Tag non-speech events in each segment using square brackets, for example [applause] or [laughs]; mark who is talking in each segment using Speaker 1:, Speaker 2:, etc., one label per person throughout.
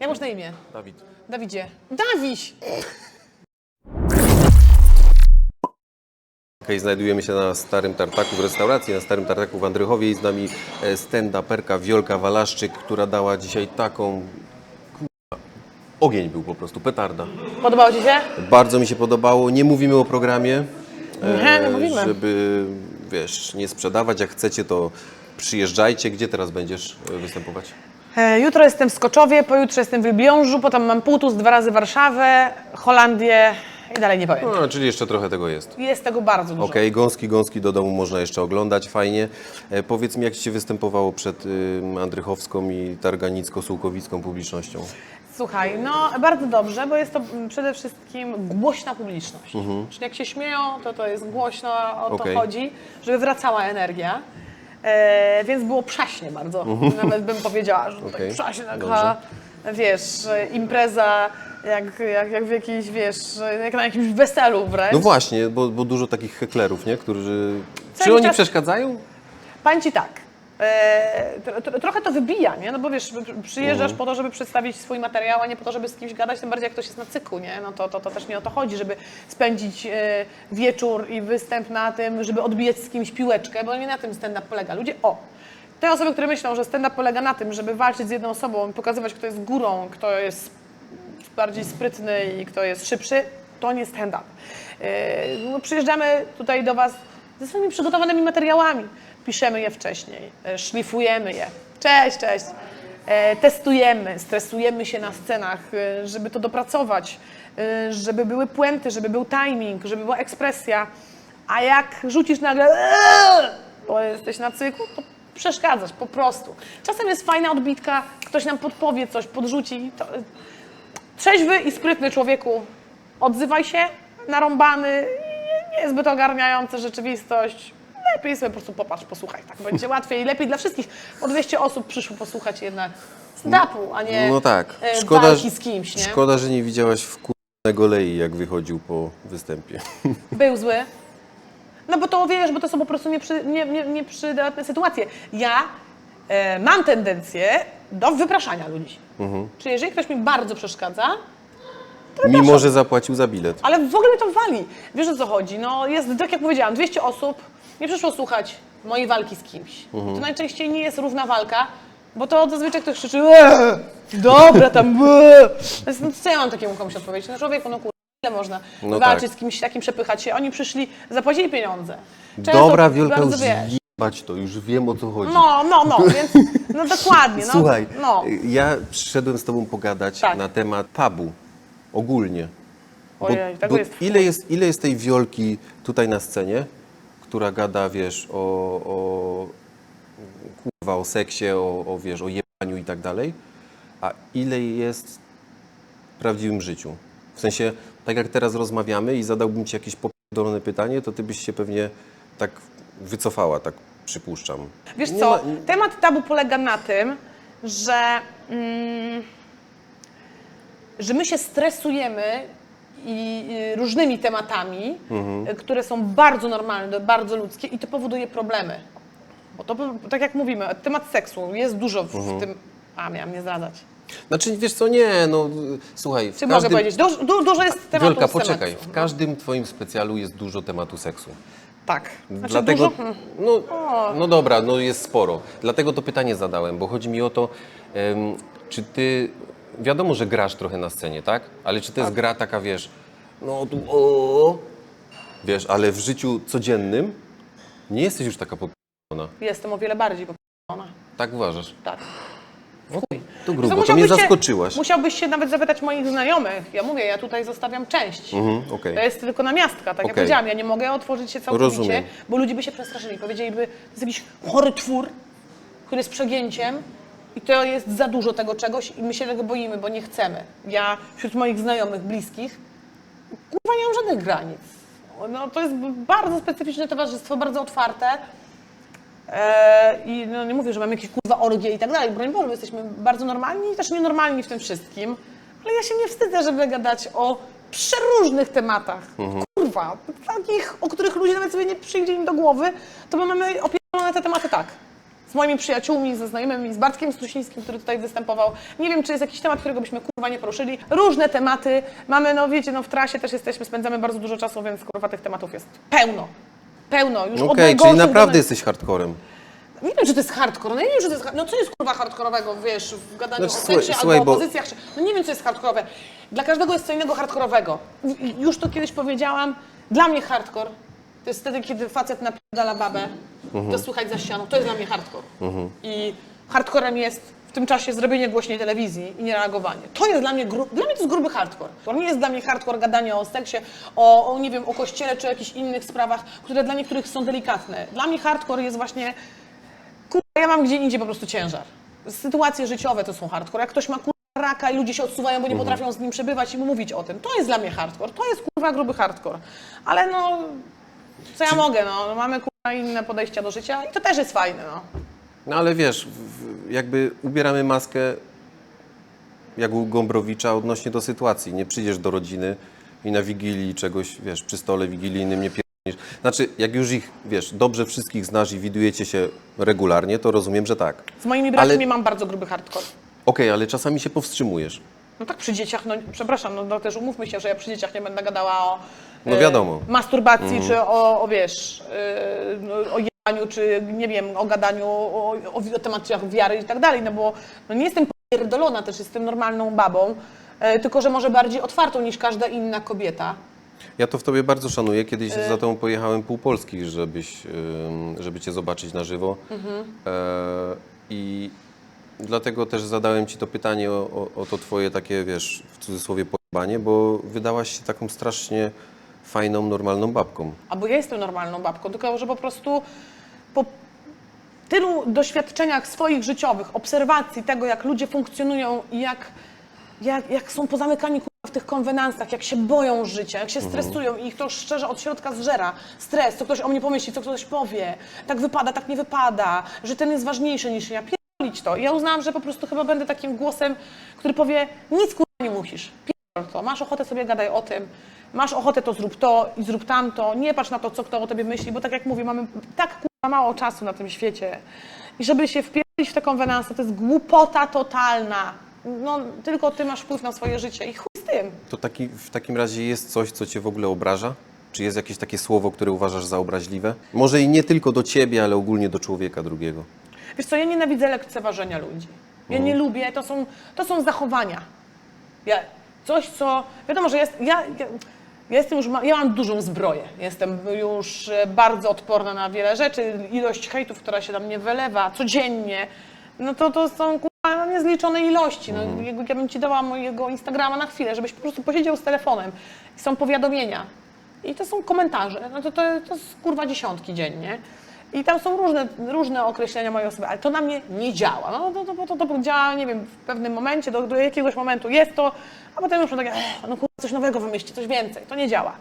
Speaker 1: Jak masz na imię?
Speaker 2: Dawid.
Speaker 1: Dawidzie. Dawiś!
Speaker 2: Okej, znajdujemy się na Starym Tartaku w restauracji, na Starym Tartaku w Andrychowie i z nami e, stand-uperka Wiolka Walaszczyk, która dała dzisiaj taką... kurwa, Ogień był po prostu, petarda.
Speaker 1: Podobało Ci się?
Speaker 2: Bardzo mi się podobało. Nie mówimy o programie,
Speaker 1: Nie, nie mówimy.
Speaker 2: żeby, wiesz, nie sprzedawać. Jak chcecie, to przyjeżdżajcie. Gdzie teraz będziesz e, występować?
Speaker 1: E, Jutro jestem w Skoczowie, pojutrze jestem w Lubliążu, potem mam Półtus, dwa razy Warszawę, Holandię i dalej nie powiem.
Speaker 2: No, czyli jeszcze trochę tego jest.
Speaker 1: Jest tego bardzo dużo.
Speaker 2: Okej, gąski, gąski do domu można jeszcze oglądać, fajnie. E, powiedz mi, jak Ci się występowało przed y, Andrychowską i Targanicko-Sułkowicką publicznością?
Speaker 1: Słuchaj, no bardzo dobrze, bo jest to mm, przede wszystkim głośna publiczność. Czyli jak się śmieją, to to jest głośno, o
Speaker 2: Okej.
Speaker 1: to chodzi, żeby wracała energia. E, więc było przaśnie bardzo, nawet bym powiedziała, że okay. tak przaśnie taka, wiesz, impreza jak, jak, jak w jakiejś, wiesz, jak na jakimś weselu wręcz.
Speaker 2: No właśnie, bo, bo dużo takich heklerów, nie? Którzy... Czy oni
Speaker 1: czas-
Speaker 2: przeszkadzają?
Speaker 1: Powiem Ci tak, e, tro, tro, trochę to wybija, nie? No bo wiesz, pr- przyjeżdżasz po to, żeby przedstawić swój materiał, a nie po to, żeby z kimś gadać, tym bardziej jak ktoś jest na cyklu, nie? No to, to, to też nie o to chodzi, żeby spędzić e, wieczór i występ na tym, żeby odbijać z kimś piłeczkę, bo nie na tym stand-up polega. Ludzie, o, te osoby, które myślą, że stand-up polega na tym, żeby walczyć z jedną osobą i pokazywać, kto jest górą, kto jest bardziej sprytny i kto jest szybszy, to nie stand-up. E, No, przyjeżdżamy tutaj do Was ze swoimi przygotowanymi materiałami. Piszemy je wcześniej, e, szlifujemy je. Cześć, cześć. E, Testujemy, stresujemy się na scenach, e, żeby to dopracować, żeby były puenty, żeby był timing, żeby była ekspresja. A jak rzucisz nagle, "Eee", bo jesteś na cyklu, to przeszkadzasz po prostu. Czasem jest fajna odbitka, ktoś nam podpowie coś, podrzuci. To, trzeźwy i sprytny człowieku, odzywaj się, narąbany, nie- niezbyt ogarniający rzeczywistość. Lepiej sobie po prostu popatrz, posłuchaj, tak będzie łatwiej i lepiej dla wszystkich. Bo 200 osób przyszło posłuchać jednak stand-upu, a nie
Speaker 2: No tak.
Speaker 1: e,
Speaker 2: Szkoda,
Speaker 1: walki z kimś, nie?
Speaker 2: szkoda, że nie widziałaś wkurzonego Lei, jak wychodził po występie. [laughs]
Speaker 1: Był zły. No bo to wiesz, bo to są po prostu nieprzy, nie, nie, nieprzydatne sytuacje. Ja e, mam tendencję do wypraszania ludzi.
Speaker 2: Mhm.
Speaker 1: Czyli jeżeli ktoś mi bardzo przeszkadza,
Speaker 2: Mimo, że zapłacił za bilet.
Speaker 1: Ale w ogóle mnie to wali. Wiesz o co chodzi? No jest, tak jak powiedziałam, 200 osób nie przyszło słuchać mojej walki z kimś. To najczęściej nie jest równa walka, bo to zazwyczaj ktoś krzyczy eee, dobra tam eee. Więc, no, co ja mam takiemu komuś odpowiedzieć? No człowieku, no kurde, ile można
Speaker 2: No
Speaker 1: walczyć
Speaker 2: tak.
Speaker 1: z kimś takim, przepychać się? Oni przyszli, zapłacili pieniądze.
Speaker 2: Dobra, Wielka,
Speaker 1: bardzo
Speaker 2: już
Speaker 1: wiesz.
Speaker 2: jebać to, już wiem o co chodzi.
Speaker 1: No, no, no, [laughs] więc no dokładnie. No,
Speaker 2: Słuchaj,
Speaker 1: No.
Speaker 2: ja przyszedłem z Tobą pogadać
Speaker 1: Tak.
Speaker 2: na temat tabu. Ogólnie. Bo,
Speaker 1: Ojej, tego
Speaker 2: bo
Speaker 1: jest w
Speaker 2: ile, jest, ile jest tej wiolki tutaj na scenie, która gada, wiesz, o, o kurwa, o seksie, o, o, wiesz, o jebaniu i tak dalej, a ile jest w prawdziwym życiu? W sensie, tak jak teraz rozmawiamy i zadałbym Ci jakieś popierdolone pytanie, to Ty byś się pewnie tak wycofała, tak przypuszczam.
Speaker 1: Wiesz
Speaker 2: Nie
Speaker 1: co,
Speaker 2: ma-
Speaker 1: temat tabu polega na tym, że, mm, że my się stresujemy i, i różnymi tematami,
Speaker 2: Mhm.
Speaker 1: y, które są bardzo normalne, bardzo ludzkie i to powoduje problemy. Bo to, tak jak mówimy, temat seksu jest dużo w,
Speaker 2: Mhm.
Speaker 1: w tym... A, miałam nie zdradzać.
Speaker 2: Znaczy, wiesz co, nie, no słuchaj, w
Speaker 1: Czy mogę
Speaker 2: każdym...
Speaker 1: powiedzieć? Du, du, dużo jest tematów
Speaker 2: Wielka,
Speaker 1: z
Speaker 2: poczekaj.
Speaker 1: tematu.
Speaker 2: W każdym Twoim specjalu jest dużo tematu seksu.
Speaker 1: Tak. Znaczy
Speaker 2: Dlatego,
Speaker 1: dużo... Hmm.
Speaker 2: no, no dobra, no jest sporo. Dlatego to pytanie zadałem, bo chodzi mi o to, em, czy Ty, wiadomo, że grasz trochę na scenie, tak? Ale czy to jest gra taka, wiesz, no tu o, wiesz, ale w życiu codziennym nie jesteś już taka poprzedzona.
Speaker 1: Jestem o wiele bardziej poprawiona.
Speaker 2: Tak uważasz?
Speaker 1: Tak.
Speaker 2: To
Speaker 1: To
Speaker 2: grubo, to mnie
Speaker 1: się-
Speaker 2: zaskoczyłaś.
Speaker 1: Musiałbyś się nawet zapytać moich znajomych. Ja mówię, ja tutaj zostawiam część.
Speaker 2: Mhm, okej.
Speaker 1: To jest tylko namiastka, tak jak
Speaker 2: Okej.
Speaker 1: powiedziałam. Ja nie mogę otworzyć się całkowicie,
Speaker 2: Rozumiem.
Speaker 1: bo ludzie by się przestraszyli. Powiedzieliby, to jest jakiś chory twór, który jest przegięciem i to jest za dużo tego czegoś i my się tego boimy, bo nie chcemy. Ja wśród moich znajomych, bliskich, kurwa nie mam żadnych granic. No, to jest bardzo specyficzne towarzystwo, bardzo otwarte. E, I no, nie mówię, że mam jakieś kurwa orgie i tak dalej, broń Boże, my jesteśmy bardzo normalni i też nienormalni w tym wszystkim, ale ja się nie wstydzę, żeby gadać o przeróżnych tematach. Kurwa, takich, o których ludzie nawet sobie nie przyjdzie im do głowy, to my mamy opierdolone te tematy tak. Z moimi przyjaciółmi, ze znajomymi, z Bartkiem Strusińskim, który tutaj występował. Nie wiem, czy jest jakiś temat, którego byśmy kurwa nie poruszyli. Różne tematy. Mamy, no wiecie, no w trasie też jesteśmy, spędzamy bardzo dużo czasu, więc kurwa tych tematów jest pełno. Pełno. Już
Speaker 2: Okej,
Speaker 1: od
Speaker 2: czyli
Speaker 1: najgorszych do
Speaker 2: naprawdę jesteś hardcorem.
Speaker 1: Nie wiem, czy to jest hardcore. No nie wiem, czy to jest hard- No co jest kurwa hardkorowego, wiesz, w gadaniu
Speaker 2: Znaczy,
Speaker 1: o
Speaker 2: słuchaj-
Speaker 1: seksie
Speaker 2: słuchaj,
Speaker 1: albo
Speaker 2: bo-
Speaker 1: o pozycjach. czy- No nie wiem, co jest hardkorowe. Dla każdego jest co innego hardkorowego. I- i Już to kiedyś powiedziałam. Dla mnie hardcore to jest wtedy, kiedy facet napierdala babę. To słychać za ścianą. To jest dla mnie hardcore. I hardcorem jest w tym czasie zrobienie głośniej telewizji i niereagowanie. To jest dla mnie, gru... dla mnie to jest gruby hardcore. To nie jest dla mnie hardcore gadanie o seksie, o, o, nie wiem, o kościele czy o jakichś innych sprawach, które dla niektórych są delikatne. Dla mnie hardcore jest właśnie Kurwa, ja mam gdzie indziej po prostu ciężar. Sytuacje życiowe to są hardcore. Jak ktoś ma kurwa raka i ludzie się odsuwają, bo nie potrafią z nim przebywać i mu mówić o tym, to jest dla mnie hardcore. To jest kurwa gruby hardcore. Ale no, co ja mogę, no, mamy kurwa inne podejścia do życia i to też jest fajne, no.
Speaker 2: No ale wiesz, w- jakby ubieramy maskę jak u Gombrowicza odnośnie do sytuacji. Nie przyjdziesz do rodziny i na wigilii czegoś, wiesz, przy stole wigilijnym nie pierdolisz. Znaczy, jak już ich, wiesz, dobrze wszystkich znasz i widujecie się regularnie, to rozumiem, że tak.
Speaker 1: Z moimi braćmi
Speaker 2: Ale-
Speaker 1: mam bardzo gruby hardcore.
Speaker 2: Okej, ale czasami się powstrzymujesz.
Speaker 1: No tak przy dzieciach, no przepraszam, no, no też umówmy się, że ja przy dzieciach nie będę gadała o
Speaker 2: No
Speaker 1: e,
Speaker 2: wiadomo.
Speaker 1: masturbacji, czy o, o wiesz, e, no, o jebaniu, czy nie wiem, o gadaniu o, o, o tematach wiary i tak dalej, no bo no, nie jestem pierdolona, też jestem normalną babą, e, tylko że może bardziej otwartą niż każda inna kobieta.
Speaker 2: Ja to w tobie bardzo szanuję. Kiedyś za tobą pojechałem pół Polski, żebyś, ym, żeby cię zobaczyć na żywo. E, I dlatego też zadałem ci to pytanie o, o, o to twoje takie, wiesz, w cudzysłowie pojebanie, bo wydałaś się taką strasznie fajną, normalną babką.
Speaker 1: Albo ja jestem normalną babką, tylko że po prostu po tylu doświadczeniach swoich życiowych, obserwacji tego, jak ludzie funkcjonują i jak, jak, jak są pozamykani kurwa, w tych konwenansach, jak się boją życia, jak się stresują i ich to szczerze od środka zżera. Stres, co ktoś o mnie pomyśli, co ktoś powie, tak wypada, tak nie wypada, że ten jest ważniejszy niż ja. Pierdolić to. I ja uznałam, że po prostu chyba będę takim głosem, który powie, nic kurwa nie musisz. Pierdol to. Masz ochotę sobie gadaj o tym, masz ochotę to zrób to i zrób tamto, nie patrz na to, co kto o tobie myśli, bo tak jak mówię, mamy tak kurwa mało czasu na tym świecie. I żeby się wpierdolić w te konwenanse, to jest głupota totalna. No, tylko ty masz wpływ na swoje życie i chuj z tym.
Speaker 2: To taki, w takim razie jest coś, co cię w ogóle obraża? Czy jest jakieś takie słowo, które uważasz za obraźliwe? Może i nie tylko do ciebie, ale ogólnie do człowieka drugiego.
Speaker 1: Wiesz co, ja nienawidzę lekceważenia ludzi. Ja nie lubię, to są, to są zachowania. Ja, coś, co... Wiadomo, że jest, ja, ja, ja jestem już, ja mam dużą zbroję. Jestem już e, bardzo odporna na wiele rzeczy. Ilość hejtów, która się na mnie wylewa codziennie, no to to są kurwa, niezliczone ilości. No, jakby Ja bym ci dała mojego Instagrama na chwilę, żebyś po prostu posiedział z telefonem. I są powiadomienia. I to są komentarze. No to, to, to jest kurwa dziesiątki dziennie. I tam są różne, różne określenia mojej osoby, ale to na mnie nie działa. No to, to, to, to działa, nie wiem, w pewnym momencie, do, do jakiegoś momentu jest to, a potem już takie, "Ech, no kurwa, coś nowego wymyślcie, coś więcej. To nie działa.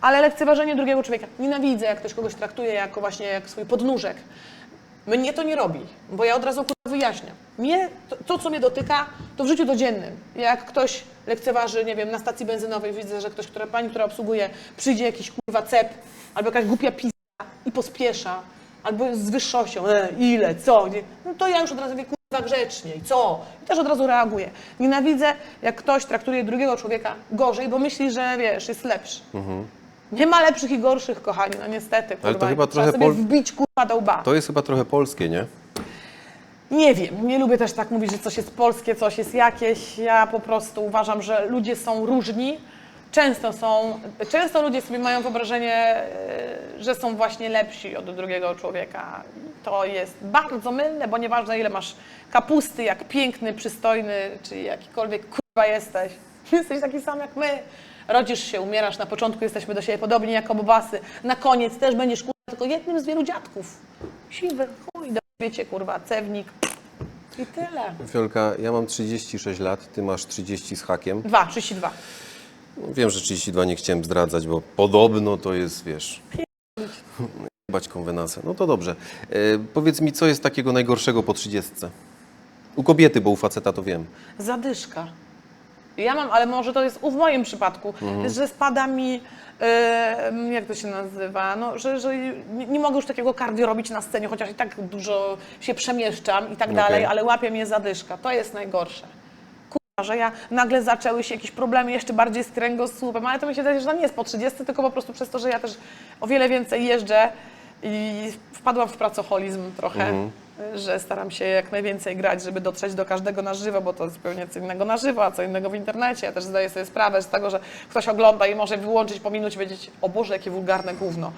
Speaker 1: Ale lekceważenie drugiego człowieka. Nienawidzę, jak ktoś kogoś traktuje jako właśnie jak swój podnóżek. Mnie to nie robi, bo ja od razu kurwa wyjaśniam. Mnie, to, to, co mnie dotyka, to w życiu codziennym. Jak ktoś lekceważy, nie wiem, na stacji benzynowej widzę, że ktoś, która, pani, która obsługuje, przyjdzie jakiś kurwa cep albo jakaś głupia pizza i pospiesza, albo z wyższością, e, ile, co, no to ja już od razu mówię, kurwa grzecznie, i co? I też od razu reaguję. Nienawidzę, jak ktoś traktuje drugiego człowieka gorzej, bo myśli, że wiesz, jest lepszy. Nie ma lepszych i gorszych, kochani, no niestety, kurwa.
Speaker 2: Ale to chyba
Speaker 1: Trzeba
Speaker 2: trochę
Speaker 1: sobie
Speaker 2: pol-
Speaker 1: wbić kurwa do łba.
Speaker 2: To jest chyba trochę polskie, nie?
Speaker 1: Nie wiem, nie lubię też tak mówić, że coś jest polskie, coś jest jakieś. Ja po prostu uważam, że ludzie są różni. Często są, często ludzie sobie mają wyobrażenie, e, że są właśnie lepsi od drugiego człowieka. To jest bardzo mylne, bo nieważne ile masz kapusty, jak piękny, przystojny, czy jakikolwiek kurwa jesteś. [laughs] Jesteś taki sam jak my. Rodzisz się, umierasz, na początku jesteśmy do siebie podobni jak obobasy. Na koniec też będziesz kurwa tylko jednym z wielu dziadków. Siwy, chuj, do wiecie kurwa, cewnik. I tyle.
Speaker 2: Fiolka, ja mam 36 lat, ty masz 30 z hakiem.
Speaker 1: Dwa, 32.
Speaker 2: Wiem, że 32 nie chciałem zdradzać, bo podobno to jest, wiesz... Bać konwenanse. No to dobrze. E, powiedz mi, co jest takiego najgorszego po 30? U kobiety, bo u faceta to wiem.
Speaker 1: Zadyszka. Ja mam, ale może to jest w moim przypadku,
Speaker 2: Mhm.
Speaker 1: że spada mi, e, jak to się nazywa, no, że, że nie, nie mogę już takiego cardio robić na scenie, chociaż i tak dużo się przemieszczam i tak dalej,
Speaker 2: Okej.
Speaker 1: ale łapie mnie zadyszka. To jest najgorsze. Że ja nagle zaczęły się jakieś problemy jeszcze bardziej z kręgosłupem, ale to mi się wydaje, że to nie jest po 30, tylko po prostu przez to, że ja też o wiele więcej jeżdżę i wpadłam w pracoholizm trochę, że staram się jak najwięcej grać, żeby dotrzeć do każdego na żywo, bo to jest zupełnie co innego na żywo, a co innego w internecie. Ja też zdaję sobie sprawę z tego, że ktoś ogląda i może wyłączyć po minucie i powiedzieć, o Boże, jakie wulgarne gówno.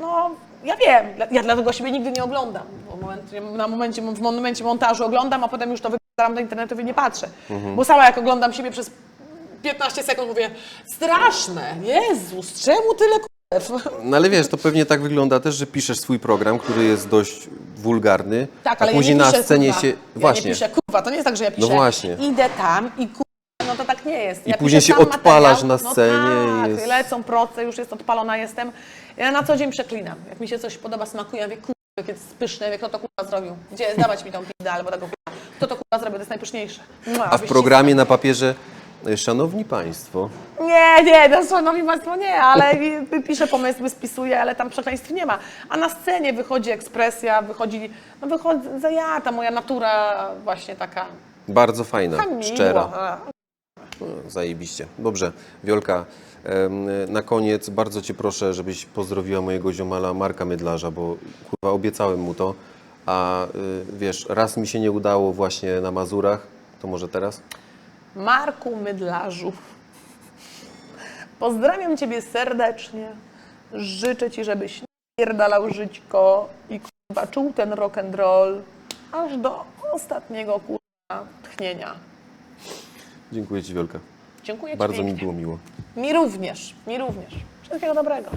Speaker 1: No, ja wiem, ja dlatego siebie nigdy nie oglądam. Bo momencie, na momencie, w momencie montażu oglądam, a potem już to wyglądam do internetu i nie patrzę. Bo sama jak oglądam siebie przez 15 sekund mówię, straszne, Jezus, czemu tyle k***ew?
Speaker 2: No ale wiesz, to pewnie tak wygląda też, że piszesz swój program, który jest dość wulgarny,
Speaker 1: Tak,
Speaker 2: a
Speaker 1: ale
Speaker 2: później
Speaker 1: ja nie piszę,
Speaker 2: na scenie
Speaker 1: kurwa.
Speaker 2: się...
Speaker 1: Ja
Speaker 2: Właśnie.
Speaker 1: nie piszę, kurwa, to nie jest tak, że ja piszę,
Speaker 2: właśnie.
Speaker 1: idę tam i kurwa, no to tak nie jest.
Speaker 2: I
Speaker 1: Ja
Speaker 2: później
Speaker 1: piszę
Speaker 2: się
Speaker 1: sam
Speaker 2: odpalasz
Speaker 1: materiał,
Speaker 2: na scenie
Speaker 1: No
Speaker 2: i
Speaker 1: tak,
Speaker 2: jest-
Speaker 1: lecą proce, już jest odpalona jestem. Ja na co dzień przeklinam. Jak mi się coś podoba, smakuje, ja mówię, kurwa, jakie jest pyszne, wie, kto to kurwa zrobił. Gdzie jest, dawać mi tą pizdę albo tego kurwa. Kto to kurwa zrobił, to jest najpyszniejsze. Mua,
Speaker 2: A w programie na papierze, e, szanowni państwo,
Speaker 1: Nie, nie, no szanowni Państwo, nie, ale piszę pomysły, spisuję, ale tam przekleństw nie ma. A na scenie wychodzi ekspresja, wychodzi, no wychodzę ja, ta moja natura właśnie taka
Speaker 2: bardzo fajna, szczera. No, Zajebiście. Dobrze, Wiolka, na koniec bardzo Cię proszę, żebyś pozdrowiła mojego ziomala Marka Mydlarza, bo kurwa obiecałem mu to, a y, wiesz, raz mi się nie udało właśnie na Mazurach, to może teraz?
Speaker 1: Marku Mydlarzu, pozdrawiam Ciebie serdecznie. Życzę Ci, żebyś nie pierdalał żyćko i kurwa czuł ten rock and roll aż do ostatniego kurwa tchnienia.
Speaker 2: Dziękuję Ci Wiolka.
Speaker 1: Dziękuję Ci
Speaker 2: Bardzo mi
Speaker 1: pięknie.
Speaker 2: było miło.
Speaker 1: Mi również, mi również. Wszystkiego dobrego.